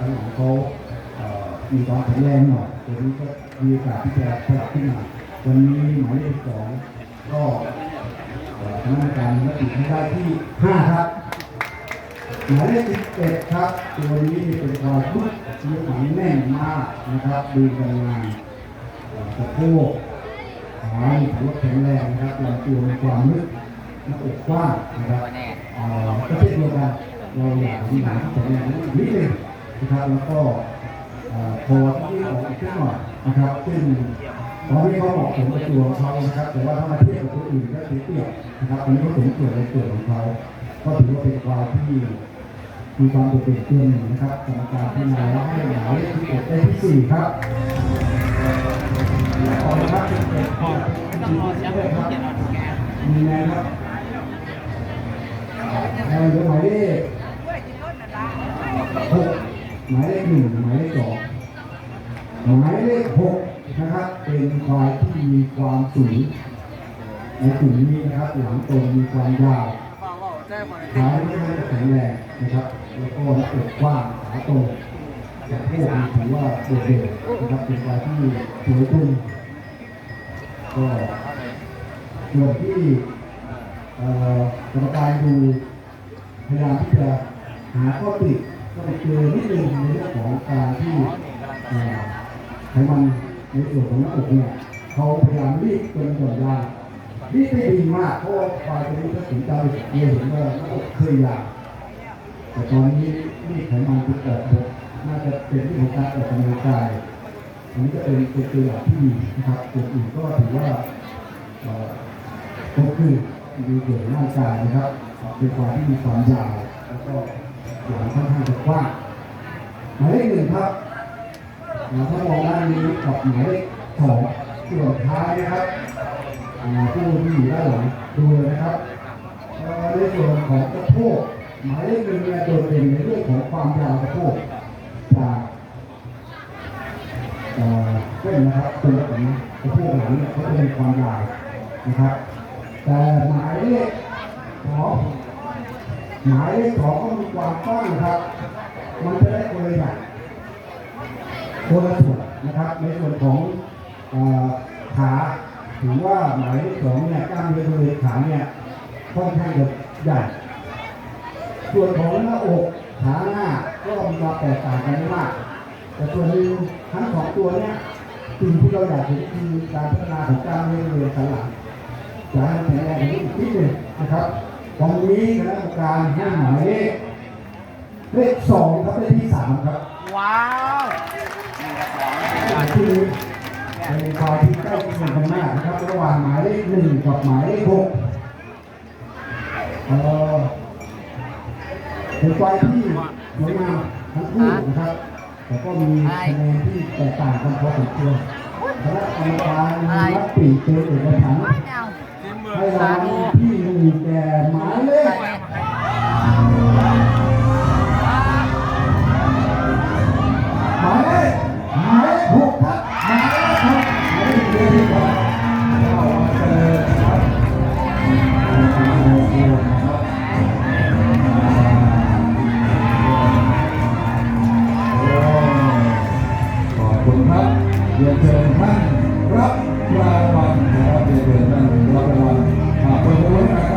สันหลังเขาเอ่อมีความแข็งแรงหน่อยตัวนี้ก็มีโอกาสที่จะสลับขึ้นมาวันนี้หมายเลขสองก็คณะกรรมการมติให้ได้ที่ห้าครับหมายเลขสิบเอ็ดครับ ตัวนี้เป็นควายพุทธเนื้อหนังแน่นมากนะครับ ดูกันงานสะโพกขาถือว่าแข็งแรงนะครับลำตัวมีความลึกหน้าอกกว้างนะครับก็เช่นเดียวกันเราอยากมีหนังแข็งแรงนิดนึง นะครับแล้วก็เอ่อคอที่ออกอีกนิดหน่อยนะครับซึ่งตอนนี้เขาเหมาะสมกับตัวเขานะครับ แต่ว่าถ้ามาเทียบกับตัวอื่นก็เสียเปรียบนะครับอันนี้ก็สมส่วนในส่วนของเขาก็ถือว่าเป็นควายที่มีความโดดเด่นตัวหนึ่งนะครับกรรมการพิจารณาแล้วให้หมายเลขที่เอ็ดได้ที่สี่ครับต่อมาครับที่เอ็ดข้อที่สี่ด้วยครับมีไงครับแทนเหลือหมายเลขหก หมายเลขหนึ่งหมายเลขสองหมายเลขหกนะครับ เป็นควายที่มีความสูงในกลุ่มนี้นะครับ หลังตรงมีความยาวขาไม่ได้แข็งแรงนะครับ แล้วก็หน้าอกกว้างขาโตแต่พวกนี้ถือว่าโดดเด่นนะครับเป็นการที่สวยขึ้นก็ส่วนที่เอ่อกรรมการดูพยายามที่จะหาข้อติ ก็ไปเจอนิดนึงในเรื่องของการที่ไขมันในส่วนของหน้าอกเนี่ยเขาพยายามรีบเป็นส่วนยางนี่ได้ดีมากเพราะว่าควายตัวนี้ถ้าถึงใจเรียนเห็นว่าเคยอยากแต่ตอนนี้นี่ไขมันติดออกหมดน่าจะเป็นที่ของการออกกำลังกายอันนี้ก็เป็นเป็นตัวอย่างที่ดีนะครับส่วนอื่นก็ถือว่าเอ่อก็คือมีเกี่ยวกับร่างกายนะครับเป็นควายที่มีความยาวแล้วก็ หลังค่อนข้างจะกว้างหมายเลขหนึ่งครับถ้ามองด้านนี้กับหมายเลขสองส่วนท้ายนะครับผู้ที่อยู่ด้านหลังดูเลยนะครับในส่วนของกระโพกหมายเลขหนึ่งเนี่ยโดดเด่นในเรื่องของความยาวกระโพกจากเอ่อเส้นนะครับเป็นแบบนี้กระโพกหลังเนี่ยเขาจะมีความยาวนะครับ แต่หมายเลขสอง หมายเลขสองก็มีความกว้างนะครับ มันจะได้คนละอย่างคนละส่วนนะครับ ในส่วนของขาถือว่าหมายเลขสองเนี่ยกล้ามเนื้อบริเวณขาเนี่ยค่อนข้างจะใหญ่ ส่วนของหน้าอกขาหน้าก็มีความแตกต่างกันมาก แต่ส่วนหนึ่งทั้งสองตัวเนี่ยสิ่งที่เราอยากเห็นคือการพัฒนาของกล้ามเนื้อบริเวณสันหลังจะให้แข็งแรงขึ้นอีกนิดหนึ่งนะครับ ตรงนี้คณะกรรมการให้หมายเลขเลขสองครับเลขที่สามครับว้าวคือเป็นควายที่ใกล้เคียงกันมากนะครับระหว่างหมายเลขหนึ่งกับหมายเลขหกเอ่อเป็นควายที่สวยงามทั้งคู่นะครับแต่ก็มีคะแนนที่แตกต่างกันพอสมควรคณะกรรมการนัดปีเป็นเอกฉันท์ไมีแต่หมายเลขหมายเลขหมายกครับหมายเลขหกหมายเลขเจ็รเข้ามาเจอครับขอบครับเรียนเชิทานรับรางวัลนะรับเรียนเท่านรัางวัล Gracias.